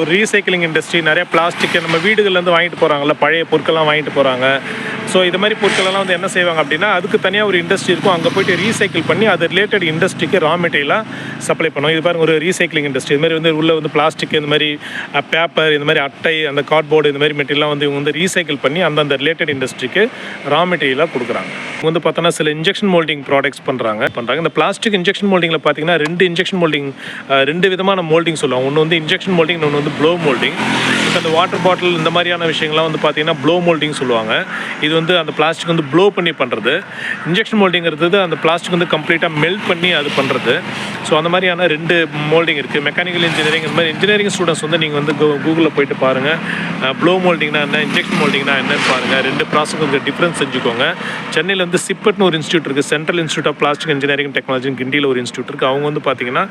ஒரு recycling industry நிறைய plastic நம்ம வீடுகள்லேருந்து வாங்கிட்டு போகிறாங்கல்ல பழைய பொருட்கள்லாம் வாங்கிட்டு போகிறாங்க ஸோ இது மாதிரி பொருட்களெல்லாம் வந்து என்ன செய்வாங்க அப்படின்னா அதுக்கு தனியாக ஒரு இண்டஸ்ட்ரி இருக்கும். அங்கே போயிட்டு ரீசைக்கிள் பண்ணி அது ரிலேட்டட் இண்டஸ்ட்ரிக்கு ரா மெட்டீரியலாக சப்ளை பண்ணுவோம் இது பாருங்க ஒரு ரீசைக்கிளிங் இண்டஸ்ட்ரி இது மாதிரி வந்து உள்ளே வந்து பிளாஸ்டிக் இந்த மாதிரி பேப்பர் இந்த மாதிரி அட்டை அந்த கார்ட்போர்டு இந்த மாதிரி மெட்டீரியலாம் வந்து இவங்க வந்து ரீசைக்கிள் பண்ணி அந்தந்த ரிலேட்டட் இண்டஸ்ட்ரிக்கு ரா மெட்டீரியலாக கொடுக்குறாங்க. இவங்க வந்து பார்த்தோன்னா சில இன்ஜெக்ஷன் மோல்டிங் ப்ராடக்ட்ஸ் பண்ணுறாங்க பண்ணுறாங்க இந்த பிளாஸ்டிக் இன்ஜெக்ஷன் மோல்டிங்கில் பார்த்தீங்கன்னா ரெண்டு இன்ஜெக்ஷன் மோல்டிங் ரெண்டு விதமான மோல்டிங் சொல்லுவாங்க. ஒன்று வந்து இன்ஜெக்ஷன் மோல்டிங் ஒன்று வந்து ப்ளோ மோல்டிங் இப்போ அந்த வாட்டர் பாட்டில் இந்த மாதிரியான விஷயங்கள்லாம் வந்து பார்த்தீங்கன்னா ப்ளோ மோல்டிங் சொல்லுவாங்க. இது வந்து அந்த பிளாஸ்டிக் வந்து ப்ளோ பண்ணி பண்ணுறது இன்ஜெக்ஷன் மோல்டிங்கிறது அந்த பிளாஸ்டிக் வந்து கம்ப்ளீட்டாக மெல்ட் பண்ணி அது பண்ணுறது ஸோ அந்த மாதிரியான ரெண்டு மோல்டிங் இருக்குது மெக்கானிக்கல் இன்ஜினியரிங் இந்த மாதிரி இன்ஜினியரிங் ஸ்டூடெண்ட்ஸ் வந்து நீங்கள் வந்து கூகுளில் போயிட்டு பாருங்கள் ப்ளோ மோல்டிங்னா என்ன இன்ஜெக்ஷன் மோல்டிங்னா என்னன்னு பாருங்கள் ரெண்டு ப்ராசஸ்க்கு டிஃப்ரென்ஸ் செஞ்சுக்கோங்க. சென்னையில் வந்து சிப்பட்னு ஒரு இன்ஸ்டியூட் இருக்குது central institute of plastic engineering technology கிண்டியில் ஒரு இன்ஸ்டியூட் இருக்குது அவங்க வந்து பார்த்தீங்கன்னா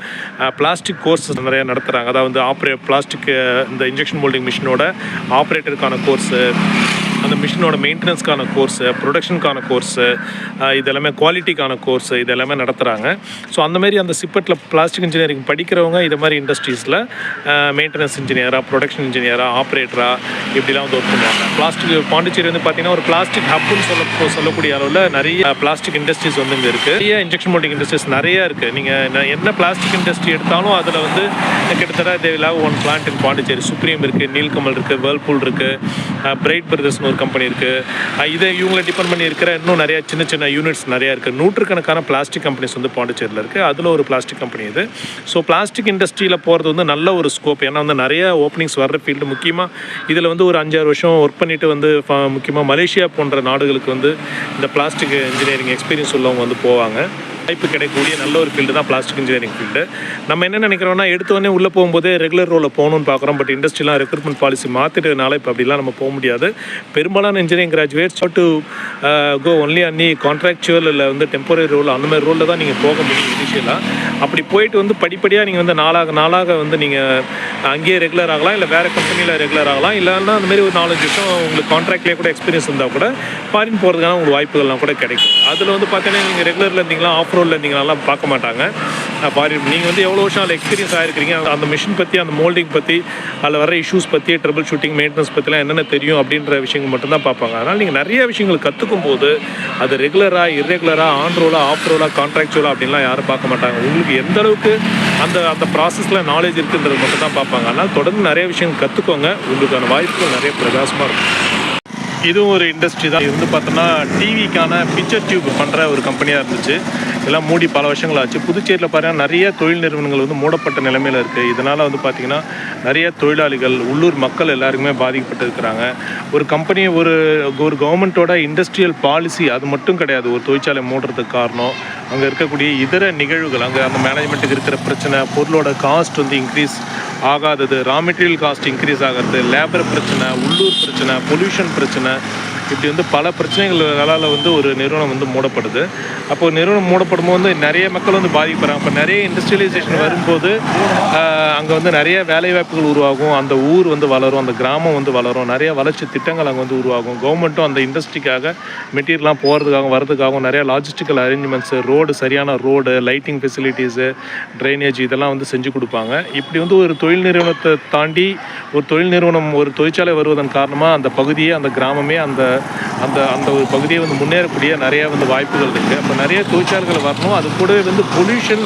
பிளாஸ்டிக் கோர்ஸ் நிறையா நடத்துகிறாங்க அதாவது ஆப்ரே பிளாஸ்டிக் இந்த இன்ஜெக்ஷன் மோல்டிங் மிஷினோட ஆப்ரேட்டருக்கான கோர்ஸு அந்த மிஷினோட மெயின்டெனன்ஸ்க்கான கோர்ஸு ப்ரொடக்ஷனுக்கான கோர்ஸு இது எல்லாமே குவாலிட்டிக்கான கோர்ஸு இது எல்லாமே நடத்துகிறாங்க ஸோ அந்தமாரி அந்த சிப்பட்டில் பிளாஸ்டிக் இன்ஜினியரிங் படிக்கிறவங்க இது மாதிரி இண்டஸ்ட்ரீஸில் மெயின்டெனன்ஸ் இன்ஜினியராக ப்ரொடக்ஷன் இன்ஜினியராக ஆப்ரேட்டராக இப்படிலாம் வந்து ஒர்க் பண்ணுவாங்க. பிளாஸ்டிக் பாண்டிச்சேரி வந்து பார்த்தீங்கன்னா ஒரு பிளாஸ்டிக் ஹப்புன்னு சொல்ல சொல்லக்கூடிய அளவில் நிறைய பிளாஸ்டிக் இண்டஸ்ட்ரீஸ் வந்து இங்கே இருக்குது நிறைய இன்ஜெக்ஷன் மோல்டிங் இண்டஸ்ட்ரீஸ் நிறையா இருக்குது நீங்கள் என்ன பிளாஸ்டிக் இண்டஸ்ட்ரி எடுத்தாலும் அதில் வந்து கிட்டத்தட்ட தேவையில்லாத one plant in Pondicherry Supreme இருக்குது நீல்கமல் இருக்குது வேர்ல்பூல் இருக்குது பிரைட் பிரதர்ஸ்னு ஒரு கம்பெனி இருக்குது இதை இவங்களை டிபெண்ட் பண்ணி இருக்கிற இன்னும் நிறைய சின்ன சின்ன யூனிட்ஸ் நிறையா இருக்குது நூற்றுக்கணக்கான பிளாஸ்டிக் கம்பெனிஸ் வந்து பாண்டிச்சேரியில் இருக்குது அதில் ஒரு பிளாஸ்டிக் கம்பெனி இது. ஸோ பிளாஸ்டிக் இண்டஸ்ட்ரியில் போகிறது வந்து நல்ல ஒரு ஸ்கோப் ஏன்னா வந்து நிறைய ஓப்பனிங்ஸ் வர்ற ஃபீல்டு முக்கியமாக இதில் வந்து ஒரு அஞ்சாறு வருஷம் ஒர்க் பண்ணிவிட்டு வந்து முக்கியமாக மலேசியா போன்ற நாடுகளுக்கு வந்து இந்த பிளாஸ்டிக் இன்ஜினியரிங் எக்ஸ்பீரியன்ஸ் உள்ளவங்க வந்து போவாங்க. வாய்ப்பு கிடைக்கக்கூடிய நல்ல ஒரு ஃபீல்டு தான் பிளாஸ்டிக் இன்ஜினியரிங் ஃபீல்டு நம்ம என்ன நினைக்கிறோம்னா எடுத்தோடனே உள்ளே போகும்போதே ரெகுலர் ரோலில் போகணும்னு பார்க்குறோம். பட் இண்டஸ்ட்ரியெலாம் ரெக்ரூட்மெண்ட் பாலிசி மாற்றிட்டதுனால இப்போ அப்படிலாம் நம்ம போக முடியாது. பெரும்பாலான engineering graduates to go only Annie contractual இல்லை வந்து டெம்பரரி ரோல் அந்த மாதிரி ரோலில் தான் நீங்கள் போக முடியும் இனிஷியலாக அப்படி போயிட்டு வந்து படிப்படியாக நீங்கள் வந்து நாளாக நாளாக வந்து நீங்கள் அங்கேயே ரெகுலர் ஆகலாம் இல்லை வேறு கம்பெனியில் ரெகுலர் ஆகலாம். இல்லைன்னா அந்த மாதிரி ஒரு நாலஞ்சு வருஷம் உங்களுக்கு கான்ட்ராக்ட்லேயே கூட எக்ஸ்பீரியன்ஸ் இருந்தால் கூட ஃபாரின் போகிறதுக்கான உங்களுக்கு வாய்ப்புகள்லாம் கூட கிடைக்கும். அதில் வந்து பார்த்தீங்கன்னா நீங்கள் ரெகுலரில் இருந்தீங்களா ஆஃப் ரோடில் இருந்தீங்களாலாம் பார்க்க மாட்டாங்க. ஃபாரின் நீங்கள் வந்து எவ்வளோ வருஷம் அதில் எக்ஸ்பீரியன்ஸ் ஆகிருக்கிறீங்க அந்த மிஷின் பற்றி அந்த மோல்டிங் பற்றி அதில் வர இஷ்யூஸ் பற்றி ட்ரபிள் ஷூட்டிங் மெயின்டெனன்ஸ் பற்றிலாம் என்னென்ன தெரியும் அப்படின்ற விஷயங்கள் மட்டும்தான் பார்ப்பாங்க. அதனால் நீங்கள் நிறைய விஷயங்கள் கற்றுக்கும் போது அது ரெகுலராக இரெகுலராக ஆன் ரோலாக ஆஃப் ரோலாக கான்ட்ராக்சுவலாக அப்படின்லாம் யாரும் பார்க்க மாட்டாங்க. உங்களுக்கு எந்த அளவுக்கு அந்த அந்த ப்ராசஸில் நாலேஜ் இருக்குன்றது மட்டும் தான் பார்ப்பாங்க அதனால் தொடர்ந்து நிறைய விஷயங்கள் கற்றுக்கோங்க உங்களுக்கான வாய்ப்புகள் நிறைய பிரகாசமாக இருக்கும். இதுவும் ஒரு இண்டஸ்ட்ரி தான். இது வந்து பார்த்தோன்னா டிவிக்கான பிக்சர் டியூப் பண்ணுற ஒரு கம்பெனியாக இருந்துச்சு. எல்லாம் மூடி பல வருஷங்கள் ஆச்சு. புதுச்சேரியில் பாருங்கள் நிறைய தொழில் நிறுவனங்கள் வந்து மூடப்பட்ட நிலைமையில் இருக்குது இதனால் வந்து பார்த்திங்கன்னா நிறைய தொழிலாளிகள் உள்ளூர் மக்கள் எல்லாருக்குமே பாதிக்கப்பட்டிருக்கிறாங்க ஒரு கம்பெனி ஒரு ஒரு கவர்மெண்ட்டோட இண்டஸ்ட்ரியல் பாலிசி அது மட்டும் கிடையாது. ஒரு தொழிற்சாலை மூடுறதுக்கு காரணம். அங்கே இருக்கக்கூடிய இதர நிகழ்வுகள் அங்கே அந்த மேனேஜ்மெண்ட்டுக்கு இருக்கிற பிரச்சனை பொருளோட காஸ்ட் வந்து இன்க்ரீஸ் ஆகாதது ரா மெட்டீரியல் காஸ்ட் இன்க்ரீஸ் ஆகிறது லேபர் பிரச்சனை உள்ளூர் பிரச்சனை பொல்யூஷன் பிரச்சனை இப்படி வந்து பல பிரச்சனைகளால் வந்து ஒரு நிறுவனம் வந்து மூடப்படுது. அப்போ நிறுவனம் மூடப்படும் போது நிறைய மக்கள் வந்து பாதிக்கப்படுறாங்க. அப்போ நிறைய இண்டஸ்ட்ரியலைசேஷன் வரும்போது அங்கே வந்து நிறைய வேலைவாய்ப்புகள் உருவாகும். அந்த ஊர் வந்து வளரும் அந்த கிராமம் வந்து வளரும். நிறைய வளர்ச்சி திட்டங்கள் அங்கே வந்து உருவாகும். கவர்மெண்ட்டும் அந்த இண்டஸ்ட்ரிக்காக மெட்டீரியல்லாம் போகிறதுக்காகவும் வரதுக்காகவும் நிறைய லாஜிஸ்டிக்கல் அரேஞ்ச்மெண்ட்ஸு ரோடு சரியான ரோடு லைட்டிங் ஃபெசிலிட்டிஸு ட்ரைனேஜ் இதெல்லாம் வந்து செஞ்சு கொடுப்பாங்க. இப்படி வந்து ஒரு தொழில் நிறுவனத்தை தாண்டி ஒரு தொழில் நிறுவனம் ஒரு தொழிற்சாலை வருவதன் காரணமாக அந்த பகுதியே அந்த கிராமமே அந்த அந்த அந்த ஒரு பகுதியை வந்து முன்னேறக்கூடிய நிறைய வந்து வாய்ப்புகள் இருக்குது அப்போ நிறைய தொழிற்சாலைகள் வரணும். அது கூடவே வந்து பொல்யூஷன்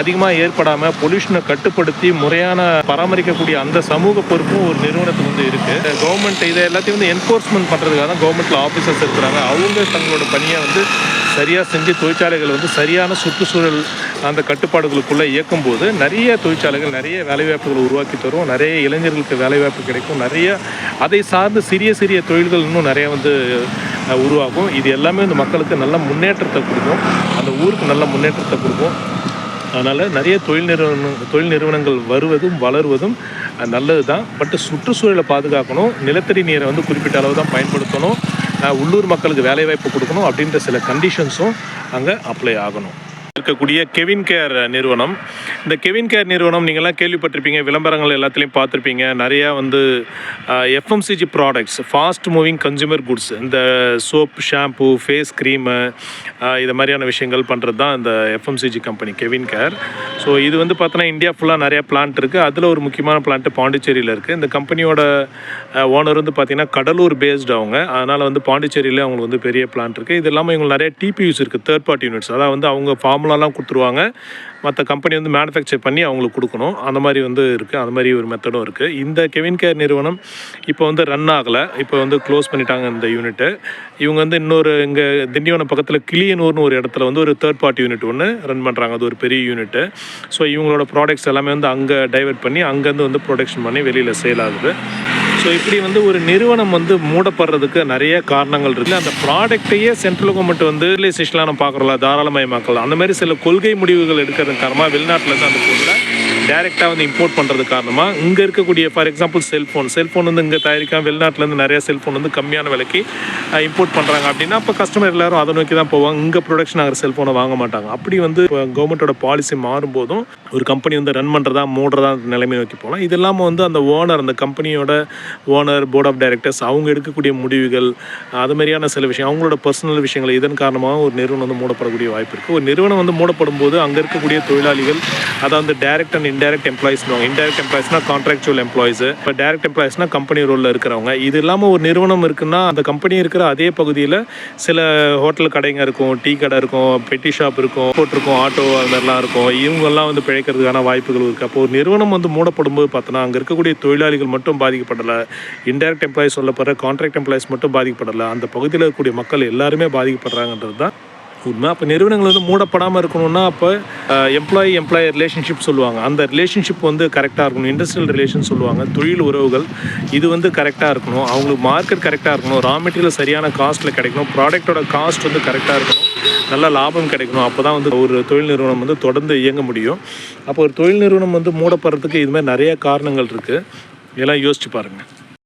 அதிகமாக ஏற்படாமல் பொல்யூஷனை கட்டுப்படுத்தி முறையான பராமரிக்கக்கூடிய அந்த சமூக பொறுப்பும் ஒரு நிறுவனத்துக்கு வந்து இருக்குது கவர்மெண்ட் இதை எல்லாத்தையும் வந்து என்ஃபோர்ஸ்மெண்ட் பண்ணுறதுக்காக தான் கவர்மெண்ட்டில் ஆஃபீஸர்ஸ் இருக்கிறாங்க. அவங்க தங்களோட பணியை வந்து சரியாக செஞ்சு தொழிற்சாலைகள் வந்து சரியான சுற்றுச்சூழல் அந்த கட்டுப்பாடுகளுக்குள்ளே இயக்கும்போது நிறைய தொழிற்சாலைகள் நிறைய வேலைவாய்ப்புகள் உருவாக்கி தரும். நிறைய இளைஞர்களுக்கு வேலைவாய்ப்பு கிடைக்கும். நிறைய அதை சார்ந்து சிறிய சிறிய தொழில்கள் இன்னும் நிறைய வந்து உருவாகும். இது எல்லாமே வந்து மக்களுக்கு நல்ல முன்னேற்றத்தை கொடுக்கும். அந்த ஊருக்கு நல்ல முன்னேற்றத்தை கொடுக்கும். அதனால் நிறைய தொழில் நிறுவனம் தொழில் நிறுவனங்கள் வருவதும் வளருவதும் நல்லது தான் பட் சுற்றுச்சூழலை பாதுகாக்கணும். நிலத்தடி நீரை வந்து குறிப்பிட்ட அளவு தான் பயன்படுத்தணும். உள்ளூர் மக்களுக்கு வேலைவாய்ப்பு கொடுக்கணும் அப்படின்ற சில கண்டிஷன்ஸும் அங்கே அப்ளை ஆகணும். இருக்கக்கூடிய கெவின் கேர் நிறுவனம். இந்த கெவின் கேர் நிறுவனம் நீங்கள்லாம் கேள்விப்பட்டிருப்பீங்க விளம்பரங்கள் எல்லாத்துலேயும் பார்த்துருப்பீங்க. நிறையா வந்து FMCG products fast moving consumer goods இந்த சோப் ஷாம்பு ஃபேஸ் க்ரீமு இது மாதிரியான விஷயங்கள் பண்ணுறது தான் இந்த FMCG company Cavin Kare. So இது வந்து பார்த்தோன்னா இந்தியா ஃபுல்லாக நிறையா பிளான்ட் இருக்குது அதில் ஒரு முக்கியமான பிளான்ட்டு பாண்டிச்சேரியில் இருக்குது இந்த கம்பெனியோட ஓனர் வந்து பார்த்திங்கன்னா கடலூர் பேஸ்டு அவங்க. அதனால் வந்து பாண்டிச்சேரியில் அவங்களுக்கு வந்து பெரிய பிளான்ட் இருக்குது இது இல்லாமல் இவங்களுக்கு நிறைய டிபியூஸ் இருக்குது தேர்ட் பார்ட்டி யூனிட்ஸ் அதாவது வந்து அவங்க ஃபார்முலாலாம் கொடுத்துருவாங்க. மற்ற கம்பெனி வந்து மேனுஃபேக்சர் பண்ணி அவங்களுக்கு கொடுக்கணும். அந்த மாதிரி வந்து இருக்குது அந்த மாதிரி ஒரு மெத்தடும் இருக்குது இந்த கெவின் கேர் நிறுவனம் இப்போ வந்து ரன் ஆகலை. இப்போ வந்து க்ளோஸ் பண்ணிட்டாங்க இந்த யூனிட்டு இவங்க வந்து இன்னொரு இங்கே திண்டிவனம் பக்கத்தில் கிளியனூர்னு ஒரு இடத்துல வந்து ஒரு தேர்ட் பார்ட்டி யூனிட் ஒன்று ரன் பண்ணுறாங்க அது ஒரு பெரிய யூனிட்டு ஸோ இவங்களோட ப்ராடக்ட்ஸ் எல்லாமே வந்து அங்கே டைவர்ட் பண்ணி அங்கேருந்து வந்து ப்ரொடக்ஷன் பண்ணி வெளியில் சேல் ஆகுது. ஸோ இப்படி வந்து ஒரு நிறுவனம் வந்து மூடப்படுறதுக்கு நிறைய காரணங்கள் இருக்குது அந்த ப்ராடக்ட்டையே சென்ட்ரல் கவர்மெண்ட் வந்து ரியலைசேஷனாக நம்ம பார்க்குறோம்ல தாராளமயமாக்கலாம். அந்த மாதிரி சில கொள்கை முடிவுகள் எடுக்கிறது காரணமாக வெளிநாட்டிலேருந்து அந்த பொருளை டைரெக்டாக வந்து இம்போர்ட் பண்ணுறது காரணமாக இங்கே இருக்கக்கூடிய ஃபார் எக்ஸாம்பிள் செல்ஃபோன் செல்ஃபோன் வந்து இங்கே தயாரிக்காம வெளிநாட்டிலேருந்து நிறைய செல்ஃபோன் வந்து கம்மியான விலைக்கு இம்போர்ட் பண்ணுறாங்க அப்படின்னா அப்போ கஸ்டமர் எல்லாரும் அதை நோக்கி தான் போவாங்க. இங்கே ப்ரொடக்ஷன் ஆகிற செல்ஃபோனை வாங்க மாட்டாங்க. அப்படி வந்து கவர்மெண்ட்டோட பாலிசி மாறும்போதும் ஒரு கம்பெனி வந்து ரன் பண்ணுறதா மூடுறதா நிலைமை நோக்கி போகலாம். இது இல்லாமல் வந்து அந்த ஓனர் அந்த கம்பெனியோட ஓனர் போர்ட் ஆஃப் டைரக்டர்ஸ் அவங்க எடுக்கக்கூடிய முடிவுகள் அது மாதிரியான சில விஷயம் அவங்களோட பர்சனல் விஷயங்கள் இதன் காரணமாக ஒரு நிறுவனம் வந்து மூடப்படக்கூடிய வாய்ப்பு இருக்குது ஒரு நிறுவனம் வந்து மூடப்படும் போது அங்கே இருக்கக்கூடிய தொழிலாளிகள் அதை வந்து டைரக்ட் அண்ட் இன்டைரக்ட் எம்ப்ளாயிஸ்னுவாங்க இன்டைரக்ட் எம்ப்ளாயிஸ்னா கான்ட்ராக்சுவல் எம்ப்ளாயிஸ் இப்போ டைரக்ட் எம்ப்ளாயிஸ்னா கம்பெனி ரோலில் இருக்கிறவங்க. இது இல்லாமல் ஒரு நிறுவனம் இருக்குன்னா அந்த கம்பெனி இருக்கிற அதே பகுதியில் சில ஹோட்டல் கடைங்க இருக்கும் டீ கடை இருக்கும் பெட்டி ஷாப் இருக்கும் போட்டிருக்கும் ஆட்டோ அது மாதிரிலாம் இருக்கும். இவங்கெல்லாம் வந்து பிழைக்கிறதுக்கான வாய்ப்புகள் இருக்குது அப்போ ஒரு நிறுவனம் வந்து மூடப்படும் போது பார்த்தோன்னா அங்கே இருக்கக்கூடிய தொழிலாளிகள் மட்டும் பாதிக்கப்படலை. இன்டைரக்ட் எம்ப்ளாயிஸ் சொல்லப்படுற கான்ட்ராக்ட் எம்ப்ளாயிஸ் மட்டும் பாதிக்கப்படலை. அந்த பகுதியில் இருக்கக்கூடிய மக்கள் எல்லாருமே பாதிக்கப்படுறாங்கன்றது தான் உண்மை அப்போ நிறுவனங்கள் வந்து மூடப்படாமல் இருக்கணும்னா அப்போ எம்ப்ளாயி எம்ப்ளாயி ரிலேஷன்ஷிப் சொல்லுவாங்க. அந்த ரிலேஷன்ஷிப் வந்து கரெக்டாக இருக்கணும். இண்டஸ்ட்ரியல் ரிலேஷன் சொல்லுவாங்க. தொழில் உறவுகள் இது வந்து கரெக்டாக இருக்கணும். அவங்களுக்கு மார்க்கெட் கரெக்டாக இருக்கணும். ரா மெட்டீரியல் சரியான காஸ்ட்டில் கிடைக்கணும். ப்ராடக்ட்டோட காஸ்ட் வந்து கரெக்டாக இருக்கணும். நல்ல லாபம் கிடைக்கணும். அப்போ தான் வந்து ஒரு தொழில் நிறுவனம் வந்து தொடர்ந்து இயங்க முடியும். அப்போ ஒரு தொழில் நிறுவனம் வந்து மூடப்படுறதுக்கு இது மாதிரி நிறைய காரணங்கள் இருக்குது இதெல்லாம் யோசிச்சு பாருங்கள்